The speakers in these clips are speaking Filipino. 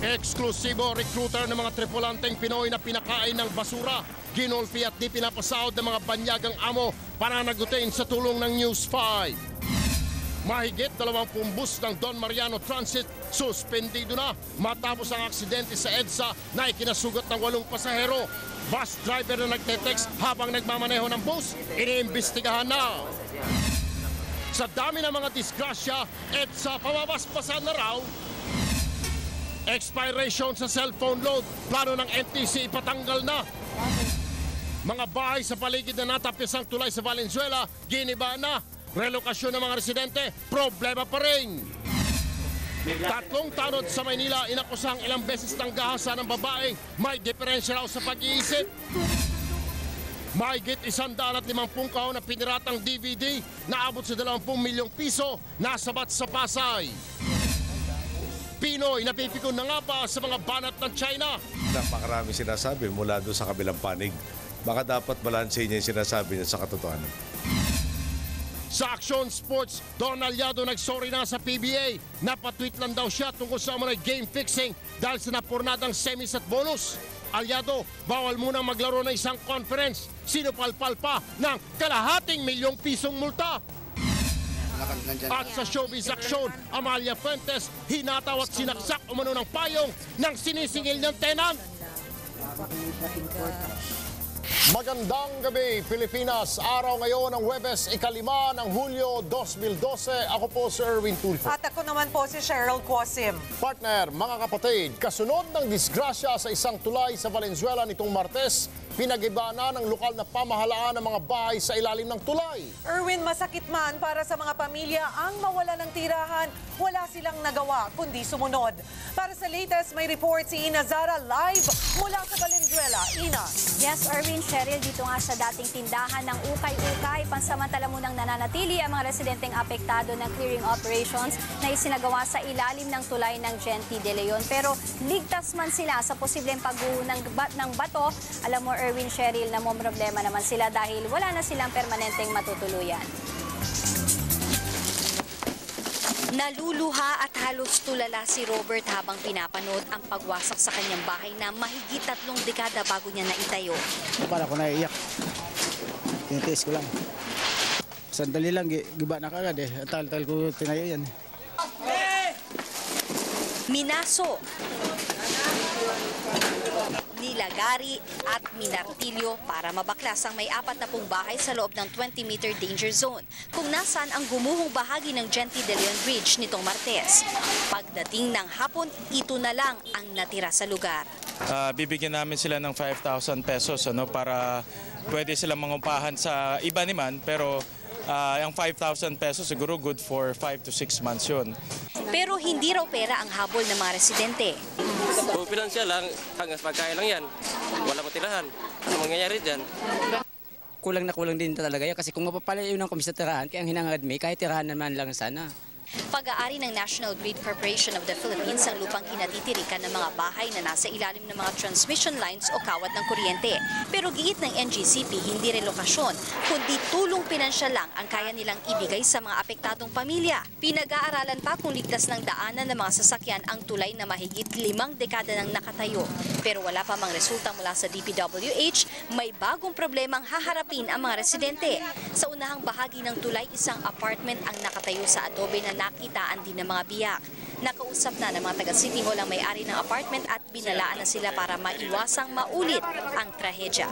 Eksklusibo recruiter ng mga tripulanteng Pinoy na pinakain ng basura, ginulpi at di pinapasahod ng mga banyagang amo para nagutin sa tulong ng News 5. Mahigit 20 bus ng Don Mariano Transit suspendido na matapos ang aksidente sa EDSA na ikinasugat ng walong pasahero. Bus driver na nagtetext habang nagmamaneho ng bus, iniimbestigahan na. Sa dami ng mga disgrasya, EDSA pamabaspasan na raw Expiration sa cellphone load, plano ng NTC ipatanggal na. Mga bahay sa paligid na natapyasang tulay sa Valenzuela, giniba na. Relokasyon ng mga residente, problema pa rin. Tatlong tanod sa Maynila, inakusang ilang beses ng gahasa ng babae, may diferensya raw sa pag-iisip. Mahigit isang daan at limampung kahon na piniratang DVD na abot sa 20 milyong piso, nasabat sa Pasay. Pinoy napipikon na nga ba sa mga banat ng China? Napakarami sinasabi mula doon sa kabilang panig. Baka dapat balanse niya yung sinasabi niya sa katotohanan. Sa Action Sports, Don Aliado nagsorry na sa PBA. Napatweet lang daw siya tungkol sa mga game fixing dahil sa napurnadang semis at bonus. Aliado, bawal munang maglaro ng isang conference. Sinupalpal pa ng kalahating milyong pisong multa. At sa showbiz action, Amalia Fuentes, hinataw at sinaksak umano ng payong ng sinisingil niyang tenant. Magandang gabi, Pilipinas. Araw ngayon ng Webes, ikalima ng Hulyo 2012. Ako po si Erwin Tulfo. At ako naman po si Cheryl Quasim. Partner, mga kapatid, kasunod ng disgrasya sa isang tulay sa Valenzuela nitong Martes, pinagiba na ng lokal na pamahalaan ng mga bahay sa ilalim ng tulay. Erwin, masakit man para sa mga pamilya ang mawala ng tirahan. Wala silang nagawa kundi sumunod. Para sa latest, may report si Ina Zara live mula sa Valenzuela. Ina. Yes, Erwin Cheryl, dito nga sa dating tindahan ng Ukay-Ukay, pansamantala munang nananatili ang mga residenteng apektado ng clearing operations na isinagawa sa ilalim ng tulay ng Genti de Leon. Pero ligtas man sila sa posibleng pagguho ng, ba- ng bato, alam mo Erwin Cheryl na mo problema naman sila dahil wala na silang permanenteng matutuluyan. Naluluha at halos tulala si Robert habang pinapanood ang pagwasak sa kanyang bahay na mahigit tatlong dekada bago niya naitayo. Para ko naiiyak. Tinitiis ko lang. Sandali lang, gi- giba na kagad eh. Tal-tal ko tinayo yan. Minaso, nilagari at minartilyo para mabaklas ang may apat na pong bahay sa loob ng 20-meter danger zone kung nasaan ang gumuhong bahagi ng Genti de Leon Bridge nitong Martes. Pagdating ng hapon, ito na lang ang natira sa lugar. Ah, bibigyan namin sila ng 5,000 pesos ano para pwede sila mangupahan sa iba naman pero ah, ang 5,000 pesos siguro good for 5 to 6 months yun. Pero hindi raw pera ang habol ng mga residente. Kung lang, hanggang pagkain lang yan. Wala matirahan. Ano mangyayari dyan? kulang na kulang din talaga yan kasi kung mapapalayo ng kami sa tirahan, kaya ang hinangad may kahit tirahan naman lang sana. Pag-aari ng National Grid Corporation of the Philippines ang lupang kinatitirikan ng mga bahay na nasa ilalim ng mga transmission lines o kawat ng kuryente. Pero giit ng NGCP, hindi relokasyon, kundi tulong pinansyal lang ang kaya nilang ibigay sa mga apektadong pamilya. Pinag-aaralan pa kung ligtas ng daanan ng mga sasakyan ang tulay na mahigit limang dekada nang nakatayo. Pero wala pa mang resulta mula sa DPWH, may bagong problemang haharapin ang mga residente. Sa unahang bahagi ng tulay, isang apartment ang nakatayo sa adobe na nakitaan din ng mga biyak. Nakausap na ng mga taga City Hall ang may-ari ng apartment at binalaan na sila para maiwasang maulit ang trahedya.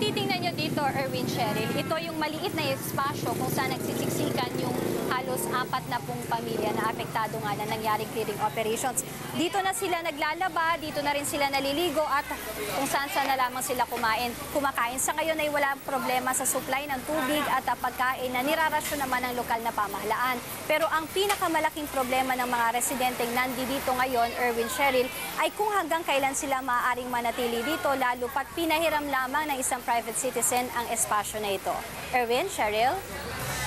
Titingnan nyo dito, Erwin Cheryl, ito yung maliit na espasyo kung saan nagsisiksikan yung halos apat na pong pamilya na apektado nga na nangyaring clearing operations. Dito na sila naglalaba, dito na rin sila naliligo at kung saan saan na lamang sila kumain, kumakain. Sa ngayon ay wala problema sa supply ng tubig at pagkain na nirarasyon naman ng lokal na pamahalaan. Pero ang pinakamalaking problema ng mga residenteng nandito ngayon, Erwin Cheryl, ay kung hanggang kailan sila maaaring manatili dito, lalo pat pinahiram lamang ng isang private citizen ang espasyo na ito. Erwin, Cheryl?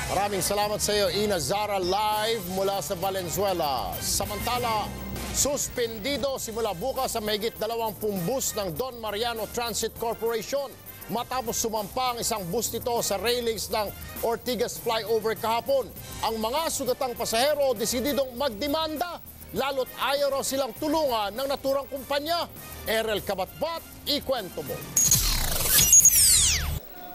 Maraming salamat sa iyo, Ina Zara, live mula sa Valenzuela. Samantala, suspendido simula bukas sa mahigit 20 bus ng Don Mariano Transit Corporation matapos sumampa ang isang bus nito sa railings ng Ortigas Flyover kahapon. Ang mga sugatang pasahero desididong magdemanda lalo't ayaw silang tulungan ng naturang kumpanya. Erel Kabatbat, ikwento mo.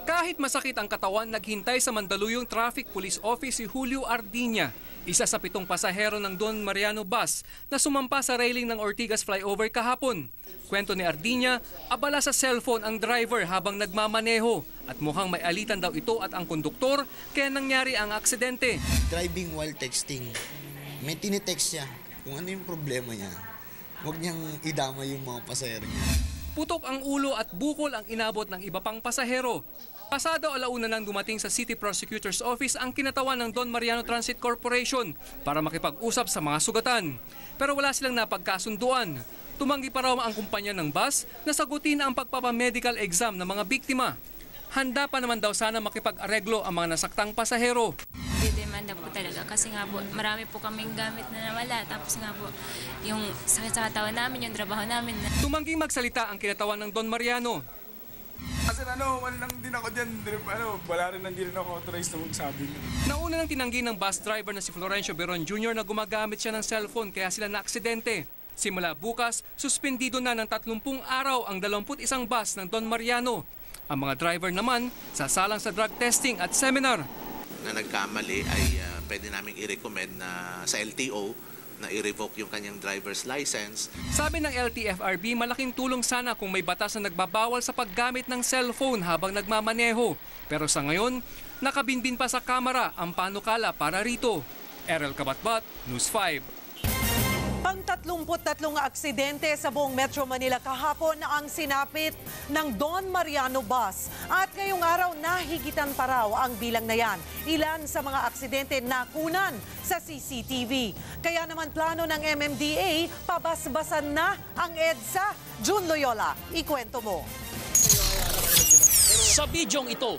Kahit masakit ang katawan, naghintay sa Mandaluyong Traffic Police Office si Julio Ardiña, isa sa pitong pasahero ng Don Mariano Bus na sumampa sa railing ng Ortigas Flyover kahapon. Kwento ni Ardiña, abala sa cellphone ang driver habang nagmamaneho at mukhang may alitan daw ito at ang konduktor kaya nangyari ang aksidente. driving while texting. May tinitext siya kung ano yung problema niya. Huwag niyang idama yung mga pasahero niya. Putok ang ulo at bukol ang inabot ng iba pang pasahero. Pasado alauna nang dumating sa City Prosecutor's Office ang kinatawan ng Don Mariano Transit Corporation para makipag-usap sa mga sugatan. Pero wala silang napagkasunduan. Tumanggi pa raw ang kumpanya ng bus na sagutin ang pagpapamedical exam ng mga biktima. Handa pa naman daw sana makipag-areglo ang mga nasaktang pasahero. Didemanda po talaga kasi nga po marami po kaming gamit na nawala tapos nga po yung sakit sa katawan namin, yung trabaho namin na Tumangging magsalita ang kinatawan ng Don Mariano. Kasi ano, wala lang din ako dyan. Ano, wala rin hindi rin ako authorized na magsabi. Nauna nang tinanggi ng bus driver na si Florencio Beron Jr. na gumagamit siya ng cellphone kaya sila na-aksidente. Simula bukas, suspendido na ng 30 araw ang 21 bus ng Don Mariano. Ang mga driver naman sasalang sa drug testing at seminar. Na nagkamali ay ah, pwede namin i-recommend na sa LTO na i-revoke yung kanyang driver's license. Sabi ng LTFRB, malaking tulong sana kung may batas na nagbabawal sa paggamit ng cellphone habang nagmamaneho. Pero sa ngayon, nakabinbin pa sa kamera ang panukala para rito. Errol Kabatbat, News 5. Pang 33 aksidente sa buong Metro Manila kahapon ang sinapit ng Don Mariano Bus. At ngayong araw, nahigitan pa raw ang bilang na yan. Ilan sa mga aksidente nakunan sa CCTV. Kaya naman plano ng MMDA, pabasbasan na ang EDSA. June Loyola, ikwento mo. Sa bidyong ito,